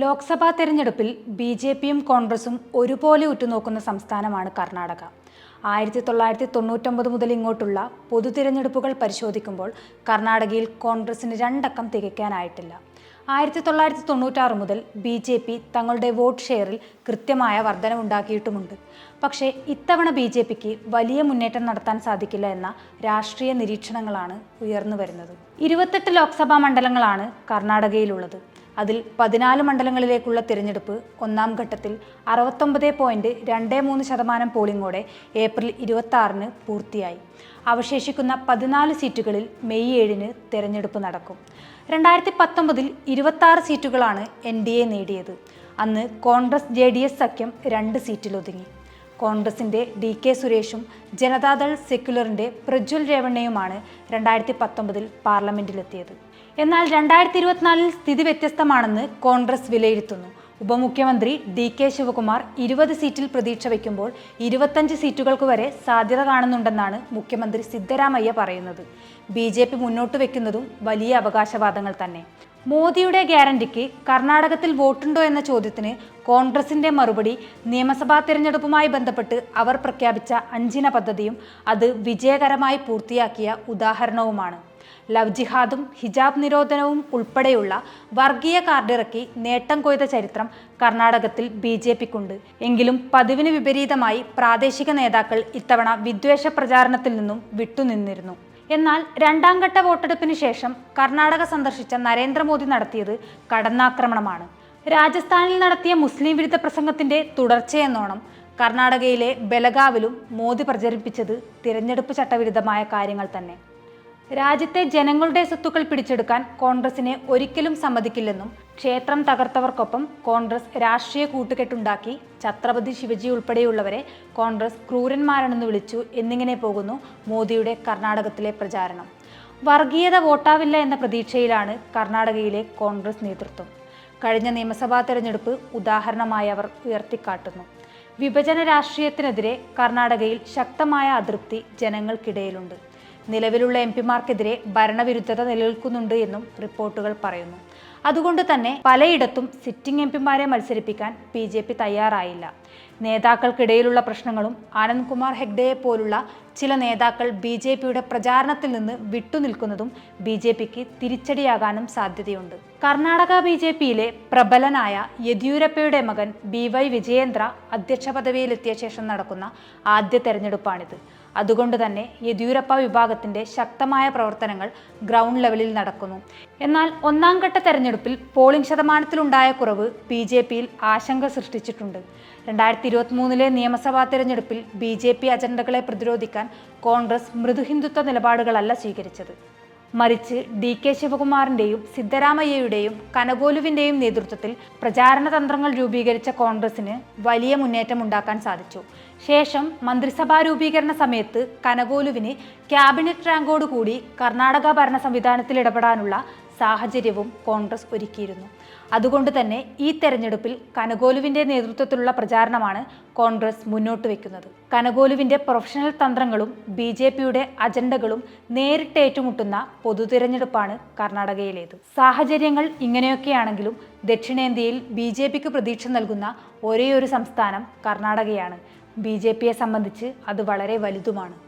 ലോക്സഭാ തെരഞ്ഞെടുപ്പിൽ B J പിയും കോൺഗ്രസും ഒരുപോലെ ഉറ്റുനോക്കുന്ന സംസ്ഥാനമാണ് കർണാടക. ആയിരത്തി തൊള്ളായിരത്തി തൊണ്ണൂറ്റൊമ്പത് മുതൽ ഇങ്ങോട്ടുള്ള പൊതു തിരഞ്ഞെടുപ്പുകൾ പരിശോധിക്കുമ്പോൾ കർണാടകയിൽ കോൺഗ്രസിന് രണ്ടക്കം തികയ്ക്കാനായിട്ടില്ല. ആയിരത്തി തൊള്ളായിരത്തി തൊണ്ണൂറ്റാറ് മുതൽ ബി ജെ പി തങ്ങളുടെ വോട്ട് ഷെയറിൽ കൃത്യമായ വർധനവുണ്ടാക്കിയിട്ടുമുണ്ട്. പക്ഷേ ഇത്തവണ ബി ജെ പിക്ക് വലിയ മുന്നേറ്റം നടത്താൻ സാധിക്കില്ല എന്ന രാഷ്ട്രീയ നിരീക്ഷണങ്ങളാണ് ഉയർന്നു വരുന്നത് ഇരുപത്തെട്ട് ലോക്സഭാ മണ്ഡലങ്ങളാണ് കർണാടകയിലുള്ളത്. അതിൽ പതിനാല് മണ്ഡലങ്ങളിലേക്കുള്ള തിരഞ്ഞെടുപ്പ് ഒന്നാം ഘട്ടത്തിൽ അറുപത്തൊമ്പത് പോയിന്റ് രണ്ട് മൂന്ന് ശതമാനം പോളിംഗോടെ ഏപ്രിൽ ഇരുപത്തി പൂർത്തിയായി. അവശേഷിക്കുന്ന പതിനാല് സീറ്റുകളിൽ മെയ് ഏഴിന് തിരഞ്ഞെടുപ്പ് നടക്കും. രണ്ടായിരത്തി പത്തൊമ്പതിൽ ഇരുപത്തി സീറ്റുകളാണ് എൻ ഡി എ നേടിയത്. അന്ന് കോൺഗ്രസ് ജെ ഡി എസ് സഖ്യം രണ്ട് സീറ്റിലൊതുങ്ങി. കോൺഗ്രസിന്റെ ഡി കെ സുരേഷും ജനതാദൾ സെക്യുലറിന്റെ പ്രജ്വൽ രേവണ്ണയുമാണ് രണ്ടായിരത്തി പത്തൊമ്പതിൽ പാർലമെന്റിലെത്തിയത്. എന്നാൽ രണ്ടായിരത്തി ഇരുപത്തിനാലിൽ സ്ഥിതി വ്യത്യസ്തമാണെന്ന് കോൺഗ്രസ് വിലയിരുത്തുന്നു. ഉപമുഖ്യമന്ത്രി ഡി കെ ശിവകുമാർ ഇരുപത് സീറ്റിൽ പ്രതീക്ഷ വയ്ക്കുമ്പോൾ ഇരുപത്തഞ്ച് സീറ്റുകൾക്ക് വരെ സാധ്യത കാണുന്നുണ്ടെന്നാണ് മുഖ്യമന്ത്രി സിദ്ധരാമയ്യ പറയുന്നത്. ബി ജെ പി മുന്നോട്ട് വയ്ക്കുന്നതും വലിയ അവകാശവാദങ്ങൾ തന്നെ. മോദിയുടെ ഗ്യാരണ്ടിക്ക് കർണാടകത്തിൽ വോട്ടുണ്ടോ എന്ന ചോദ്യത്തിന് കോൺഗ്രസിന്റെ മറുപടി നിയമസഭാ തിരഞ്ഞെടുപ്പുമായി ബന്ധപ്പെട്ട് അവർ പ്രഖ്യാപിച്ച അഞ്ചിന പദ്ധതിയും അത് വിജയകരമായി പൂർത്തിയാക്കിയ ഉദാഹരണവുമാണ്. ലവ് ജിഹാദും ഹിജാബ് നിരോധനവും ഉൾപ്പെടെയുള്ള വർഗീയ കാർഡിറക്കി നേട്ടം കൊയ്ത ചരിത്രം കർണാടകത്തിൽ ബി ജെ പിക്കുണ്ട്. എങ്കിലും പതിവിന് വിപരീതമായി പ്രാദേശിക നേതാക്കൾ ഇത്തവണ വിദ്വേഷ പ്രചാരണത്തിൽ നിന്നും വിട്ടുനിന്നിരുന്നു. എന്നാൽ രണ്ടാം ഘട്ട വോട്ടെടുപ്പിന് ശേഷം കർണാടക സന്ദർശിച്ച നരേന്ദ്രമോദി നടത്തിയത് കടന്നാക്രമണമാണ്. രാജസ്ഥാനിൽ നടത്തിയ മുസ്ലിം വിരുദ്ധ പ്രസംഗത്തിന്റെ തുടർച്ചയെന്നോണം കർണാടകയിലെ ബലഗാവിലും മോദി പ്രചരിപ്പിച്ചത് തിരഞ്ഞെടുപ്പ് ചട്ടവിരുദ്ധമായ കാര്യങ്ങൾ തന്നെ. രാജ്യത്തെ ജനങ്ങളുടെ സ്വത്തുക്കൾ പിടിച്ചെടുക്കാൻ കോൺഗ്രസിനെ ഒരിക്കലും സമ്മതിക്കില്ലെന്നും ക്ഷേത്രം തകർത്തവർക്കൊപ്പം കോൺഗ്രസ് രാഷ്ട്രീയ കൂട്ടുകെട്ടുണ്ടാക്കി ഛത്രപതി ശിവജി ഉൾപ്പെടെയുള്ളവരെ കോൺഗ്രസ് ക്രൂരന്മാരാണെന്ന് വിളിച്ചു എന്നിങ്ങനെ പോകുന്നു മോദിയുടെ കർണാടകത്തിലെ പ്രചാരണം. വർഗീയത വോട്ടാവില്ല എന്ന പ്രതീക്ഷയിലാണ് കർണാടകയിലെ കോൺഗ്രസ് നേതൃത്വം. കഴിഞ്ഞ നിയമസഭാ തെരഞ്ഞെടുപ്പ് ഉദാഹരണമായി അവർ ഉയർത്തിക്കാട്ടുന്നു. വിഭജന രാഷ്ട്രീയത്തിനെതിരെ കർണാടകയിൽ ശക്തമായ അതൃപ്തി ജനങ്ങൾക്കിടയിലുണ്ട്. നിലവിലുള്ള എം പിമാർക്കെതിരെ ഭരണവിരുദ്ധത നിലനിൽക്കുന്നുണ്ട് എന്നും റിപ്പോർട്ടുകൾ പറയുന്നു. അതുകൊണ്ട് തന്നെ പലയിടത്തും സിറ്റിംഗ് എം പിമാരെ മത്സരിപ്പിക്കാൻ ബി ജെ പി തയ്യാറായില്ല. നേതാക്കൾക്കിടയിലുള്ള പ്രശ്നങ്ങളും ആനന്ദ് കുമാർ ഹെഗ്ഡയെ പോലുള്ള ചില നേതാക്കൾ ബി ജെ പിയുടെ പ്രചാരണത്തിൽ നിന്ന് വിട്ടുനിൽക്കുന്നതും ബി ജെ പിക്ക് തിരിച്ചടിയാകാനും സാധ്യതയുണ്ട്. കർണാടക ബി ജെ പിയിലെ പ്രബലനായ യെദ്യൂരപ്പയുടെ മകൻ ബി വൈ വിജയേന്ദ്ര അധ്യക്ഷ പദവിയിലെത്തിയ ശേഷം നടക്കുന്ന ആദ്യ തെരഞ്ഞെടുപ്പാണിത്. അതുകൊണ്ട് തന്നെ യെദ്യൂരപ്പ വിഭാഗത്തിന്റെ ശക്തമായ പ്രവർത്തനങ്ങൾ ഗ്രൗണ്ട് ലെവലിൽ നടക്കുന്നു. എന്നാൽ ഒന്നാം ഘട്ട തെരഞ്ഞെടുപ്പിൽ പോളിംഗ് ശതമാനത്തിലുണ്ടായ കുറവ് ബി ജെ പിയിൽ ആശങ്ക സൃഷ്ടിച്ചിട്ടുണ്ട്. രണ്ടായിരത്തി ഇരുപത്തി മൂന്നിലെ നിയമസഭാ തെരഞ്ഞെടുപ്പിൽ ബി ജെ പി അജണ്ടകളെ പ്രതിരോധിക്കാൻ കോൺഗ്രസ് മൃദുഹിന്ദുത്വ നിലപാടുകളല്ല സ്വീകരിച്ചത്. മറിച്ച് ഡി കെ ശിവകുമാറിന്റെയും സിദ്ധരാമയ്യയുടെയും കനകോലുവിന്റെയും നേതൃത്വത്തിൽ പ്രചാരണ തന്ത്രങ്ങൾ രൂപീകരിച്ച കോൺഗ്രസിന് വലിയ മുന്നേറ്റം ഉണ്ടാക്കാൻ സാധിച്ചു. ശേഷം മന്ത്രിസഭാ രൂപീകരണ സമയത്ത് കനകോലുവിന് ക്യാബിനറ്റ് റാങ്കോടുകൂടി കർണാടക ഭരണ സംവിധാനത്തിൽ ഇടപെടാനുള്ള സാഹചര്യവും കോൺഗ്രസ് ഒരുക്കിയിരുന്നു. അതുകൊണ്ട് തന്നെ ഈ തെരഞ്ഞെടുപ്പിൽ കനകോലുവിന്റെ നേതൃത്വത്തിലുള്ള പ്രചാരണമാണ് കോൺഗ്രസ് മുന്നോട്ട് വെക്കുന്നത്. കനകോലുവിന്റെ പ്രൊഫഷണൽ തന്ത്രങ്ങളും ബി ജെ പിയുടെ അജണ്ടകളും നേരിട്ട് ഏറ്റുമുട്ടുന്ന പൊതു തിരഞ്ഞെടുപ്പാണ് കർണാടകയിലേത്. സാഹചര്യങ്ങൾ ഇങ്ങനെയൊക്കെയാണെങ്കിലും ദക്ഷിണേന്ത്യയിൽ ബി ജെ പിക്ക് പ്രതീക്ഷ നൽകുന്ന ഒരേയൊരു സംസ്ഥാനം കർണാടകയാണ്. ബി ജെ പിയെ സംബന്ധിച്ച് അത് വളരെ വലുതുമാണ്.